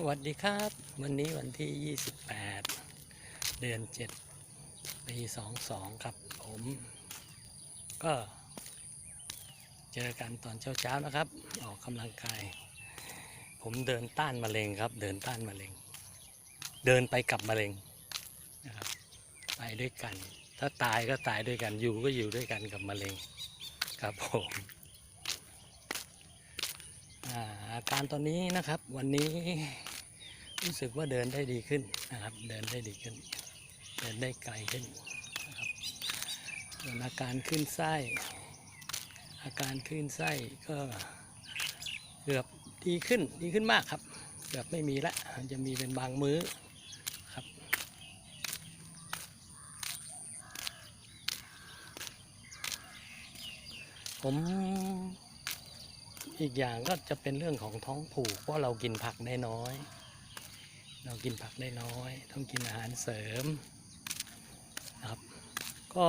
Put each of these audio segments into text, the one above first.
สวัสดีครับ วันนี้วันที่ 28 เดือน 7 ปี 22 ครับผม ก็ เจอกันตอนเช้าๆนะครับ ออกกำลังกาย ผมเดินต้านมะเร็งครับ เดินต้านมะเร็ง เดินไปกับมะเร็งนะครับไปด้วยกัน ถ้าตายก็ตายด้วยกันอยู่ก็อยู่ด้วยกันกับมะเร็งครับผมอ่าอาการตอนนี้นะครับวันนี้ รู้สึกว่าเดินได้ดีขึ้นนะครับ เดินได้ดีขึ้น เดินได้ไกลขึ้นนะครับส่วนอาการขึ้นไส้ อาการขึ้นไส้ก็เกือบดีขึ้นดีขึ้นมากครับ เกือบไม่มีละจะมีเป็นบางมื้อครับ ผมอีกอย่างก็จะเป็นเรื่องของท้องผูกเพราะเรากินผักได้น้อย เรากินผักได้น้อย ต้องกินอาหารเสริมนะครับ ก็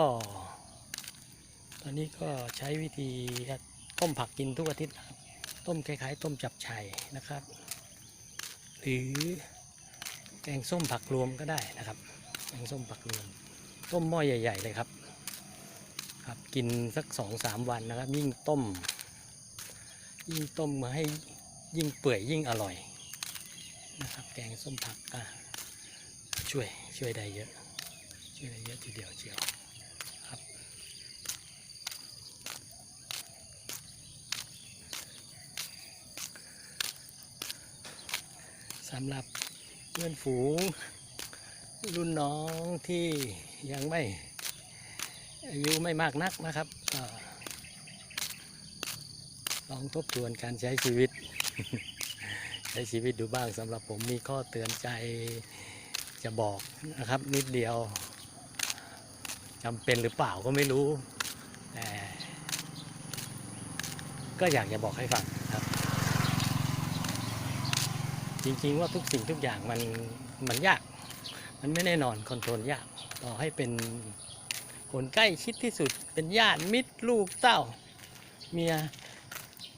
ตอนนี้ก็ใช้วิธีต้มผักกินทุกอาทิตย์นะครับต้มคล้ายๆ ต้มจับไชัยนะครับ หรือแกงส้มผักรวมก็ได้นะครับแกงส้มผักรวม ต้มหม้อใหญ่ ๆ เลยครับครับกินสักสองสามวันนะครับ ยิ่งต้ม ยิ่งต้มมาให้ยิ่งเปื่อยยิ่งอร่อย นะครับ แกงส้มผักก็ช่วยช่วยได้เยอะช่วยได้เยอะทีเดียวเชียวครับสำหรับเพื่อนฝูงรุ่นน้องที่ยังไม่อายุไม่มากนักนะครับก็ลองทบทวนการใช้ชีวิต ช้ชีวิตดูบ้างสำหรับผมมีข้อเตือนใจจะบอกนะครับ นิดเดียวจำเป็นหรือเปล่าก็ไม่รู้ แต่ก็อยากจะบอกให้ฟังครับ จริงๆว่าทุกสิ่งทุกอย่างมันมันยาก มันไม่แน่นอนคอนโทรลยาก ต่อให้เป็นคนใกล้ชิดที่สุด เป็นญาติมิตรลูกเต้า เมีย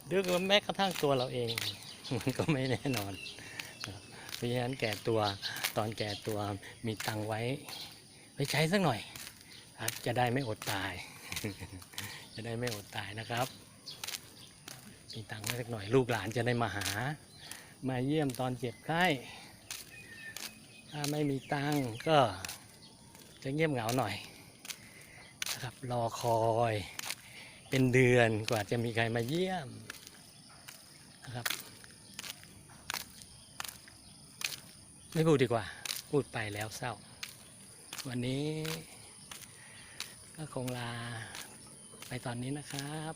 หรือแม้กระทั่งตัวเราเอง มันก็ไม่แน่นอน เพราะฉะนั้นแก่ตัวตอนแก่ตัวมีตังไว้ไปใช้สักหน่อยครับจะได้ไม่อดตาย จะได้ไม่อดตายนะครับ มีตังไว้สักหน่อยลูกหลานจะได้มาหา มาเยี่ยมตอนเจ็บไข้ถ้าไม่มีตังก็จะเงียบเหงาหน่อยนะครับรอคอยเป็นเดือนกว่าจะมีใครมาเยี่ยมนะครับ ไม่พูดดีกว่า พูดไปแล้วเศร้า วันนี้ ก็คงลาไปตอนนี้นะครับ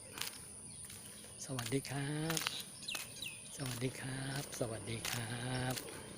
สวัสดีครับ สวัสดีครับ สวัสดีครับ